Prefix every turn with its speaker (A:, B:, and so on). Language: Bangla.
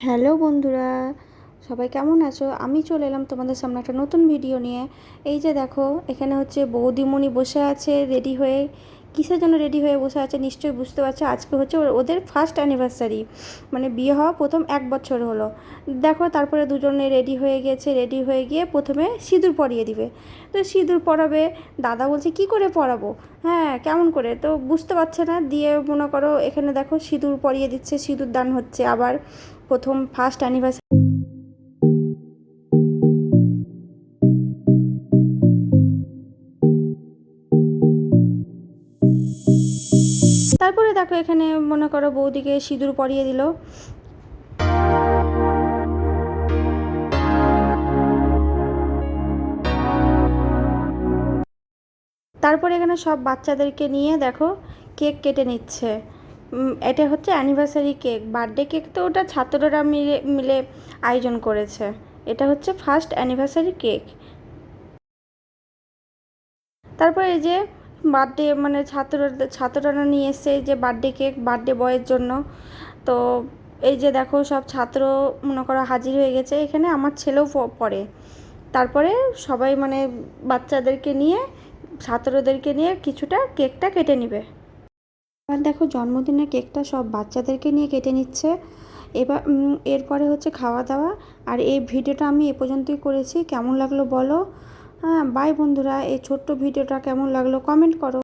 A: হ্যালো বন্ধুরা, সবাই কেমন আছো? আমি চলে এলাম তোমাদের সামনে একটা নতুন ভিডিও নিয়ে। এই যে দেখো, এখানে হচ্ছে বৌদিমণি বসে আছে রেডি হয়ে কিসের জন্য রেডি হয়ে বসে আছে নিশ্চয়ই বুঝতে পারছ। আজকে হচ্ছে ওদের ফার্স্ট অ্যানিভার্সারি মানে বিয়ে হওয়া প্রথম এক বছর হলো। দেখো তারপরে দুজনে রেডি হয়ে গেছে রেডি হয়ে গিয়ে প্রথমে সিঁদুর পরিয়ে দিবে। তো সিঁদুর পরাবে, দাদা বলছে, কি করে পরাবো? হ্যাঁ কেমন করে? তো বুঝতে পারছে না, দিয়ে মনে করো এখানে দেখো সিঁদুর পরিয়ে দিচ্ছে সিঁদুর দান হচ্ছে আবার প্রথম ফার্স্ট অ্যানিভার্সারি তারপরে দেখো এখানে, মনে করো বৌদিকে সিঁদুর পরিয়ে দিল। তারপরে এখানে সব বাচ্চাদেরকে নিয়ে দেখো, কেক কেটে নিচ্ছে। এটা হচ্ছে অ্যানিভার্সারি কেক বার্থডে কেক তো ওটা ছাত্ররা মিলে মিলে আয়োজন করেছে। এটা হচ্ছে ফার্স্ট অ্যানিভার্সারি কেক তারপরে এই যে বার্থডে মানে ছাত্র ছাত্ররা নিয়ে এসছে যে বার্থডে কেক বার্থডে বয়ের জন্য। তো এই যে দেখো সব ছাত্র মনে করো হাজির হয়ে গেছে। এখানে আমার ছেলেও পড়ে। তারপরে সবাই মানে বাচ্চাদেরকে নিয়ে, ছাত্রদেরকে নিয়ে কিছুটা কেকটা কেটে নিবে। এবার দেখো জন্মদিনের কেকটা সব বাচ্চাদেরকে নিয়ে কেটে নিচ্ছে। এবার এরপরে হচ্ছে খাওয়া দাওয়া আর এই ভিডিওটা আমি এ পর্যন্তই করেছি। কেমন লাগল বলো? হ্যাঁ বাই বন্ধুরা এই ছোট্ট ভিডিওটা কেমন লাগল কমেন্ট করো।